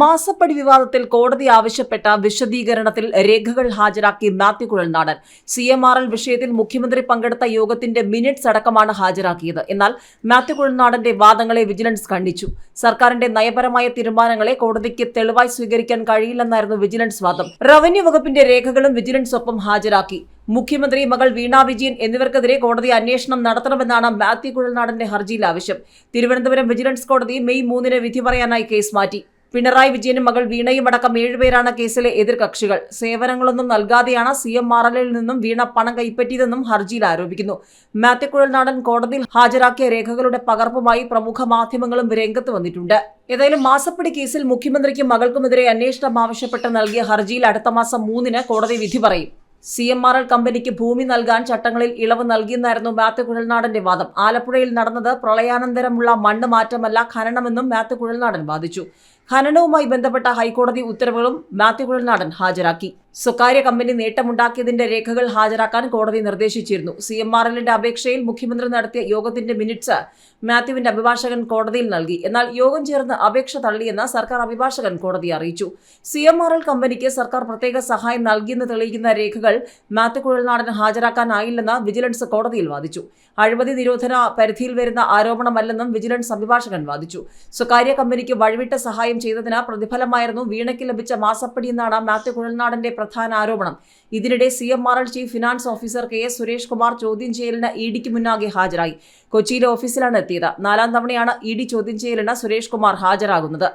മാസപ്പടി വിവാദത്തിൽ കോടതി ആവശ്യപ്പെട്ട വിശദീകരണത്തിൽ രേഖകൾ ഹാജരാക്കി Mathew Kuzhalnadan C M R L വിഷയത്തിൽ മുഖ്യമന്ത്രി പങ്കെടുത്ത യോഗത്തിന്റെ മിനിറ്റ്സ് അടക്കമാണ് ഹാജരാക്കിയത്. എന്നാൽ മാത്യു കുഴൽനാടന്റെ വാദങ്ങളെ വിജിലൻസ് ഖണ്ഡിച്ചു. സർക്കാരിന്റെ നയപരമായ തീരുമാനങ്ങളെ കോടതിക്ക് തെളിവായി സ്വീകരിക്കാൻ കഴിയില്ലെന്നായിരുന്നു വിജിലൻസ് വാദം. റവന്യൂ വകുപ്പിന്റെ രേഖകളും വിജിലൻസ് ഒപ്പം ഹാജരാക്കി. മുഖ്യമന്ത്രി മകൾ വീണ വിജയൻ എന്നിവർക്കെതിരെ കോടതി അന്വേഷണം നടത്തണമെന്നാണ് മാത്യു കുഴൽനാടന്റെ ഹർജിയിൽ ആവശ്യം. തിരുവനന്തപുരം വിജിലൻസ് കോടതി മെയ് മൂന്നിന് വിധി പറയാനായി കേസ് മാറ്റി. പിണറായി വിജയനും മകൾ വീണയും അടക്കം ഏഴുപേരാണ് കേസിലെ എതിർകക്ഷികൾ. സേവനങ്ങളൊന്നും നൽകാതെയാണ് സി എം ആർ എല്ലിൽ നിന്നും വീണ പണം കൈപ്പറ്റിയതെന്നും ഹർജിയിൽ ആരോപിക്കുന്നു. മാത്യക്കുഴൽ നാടൻ കോടതിയിൽ ഹാജരാക്കിയ രേഖകളുടെ പകർപ്പുമായി പ്രമുഖ മാധ്യമങ്ങളും രംഗത്ത് വന്നിട്ടുണ്ട്. ഏതായാലും മാസപ്പടി കേസിൽ മുഖ്യമന്ത്രിക്കും മകൾക്കുമെതിരെ അന്വേഷണം ആവശ്യപ്പെട്ട് നൽകിയ ഹർജിയിൽ അടുത്ത മാസം മൂന്നിന് കോടതി വിധി പറയും. സി എം ആർ എൽ കമ്പനിക്ക് ഭൂമി നൽകാൻ ചട്ടങ്ങളിൽ ഇളവ് നൽകിയെന്നായിരുന്നു മാത്യു കുഴൽനാടന്റെ വാദം. ആലപ്പുഴയിൽ നടന്നത് പ്രളയാനന്തരമുള്ള മണ്ണ് മാറ്റമല്ല ഖനനമെന്നും മാത്യു കുഴൽനാടൻ വാദിച്ചു. ഖനനവുമായി ബന്ധപ്പെട്ട ഹൈക്കോടതി ഉത്തരവുകളും മാത്യു കുഴൽനാടൻ ഹാജരാക്കി. സ്വകാര്യ കമ്പനി നേട്ടമുണ്ടാക്കിയതിന്റെ രേഖകൾ ഹാജരാക്കാൻ കോടതി നിർദ്ദേശിച്ചിരുന്നു. സി എം ആർ എല്ലിന്റെ അപേക്ഷയിൽ മുഖ്യമന്ത്രി നടത്തിയ യോഗത്തിന്റെ മിനിറ്റ്സ് മാത്യുവിന്റെ അഭിഭാഷകൻ കോടതിയിൽ നൽകി. എന്നാൽ യോഗം ചേർന്ന് അപേക്ഷ തള്ളിയെന്ന് സർക്കാർ അഭിഭാഷകൻ കോടതിയെ അറിയിച്ചു. സി എം ആർ എൽ കമ്പനിക്ക് സർക്കാർ പ്രത്യേക സഹായം നൽകിയെന്ന് തെളിയിക്കുന്ന രേഖകൾ മാത്യു കുഴൽനാടൻ ഹാജരാക്കാനായില്ലെന്ന് വിജിലൻസ് കോടതിയിൽ വാദിച്ചു. അഴിമതി നിരോധന പരിധിയിൽ വരുന്ന ആരോപണമല്ലെന്നും വിജിലൻസ് അഭിഭാഷകൻ വാദിച്ചു. സ്വകാര്യ കമ്പനിക്ക് വഴിവിട്ട സഹായം ചെയ്തതിന് പ്രതിഫലമായിരുന്നു വീണയ്ക്ക് ലഭിച്ച മാസപ്പടി എന്നാണ് മാത്യു കുഴൽനാടന്റെ പ്രധാന ആരോപണം. ഇതിനിടെ C M R L chief finance officer K S Suresh Kumar ചോദ്യം ചെയ്യലിന് ഇ ഡിക്ക് മുന്നാകെ ഹാജരായി. കൊച്ചിയിലെ ഓഫീസിലാണ് എത്തിയത്. നാലാം തവണയാണ് ഇ ഡി ചോദ്യം ചെയ്യലിന് സുരേഷ് കുമാർ ഹാജരാകുന്നത്.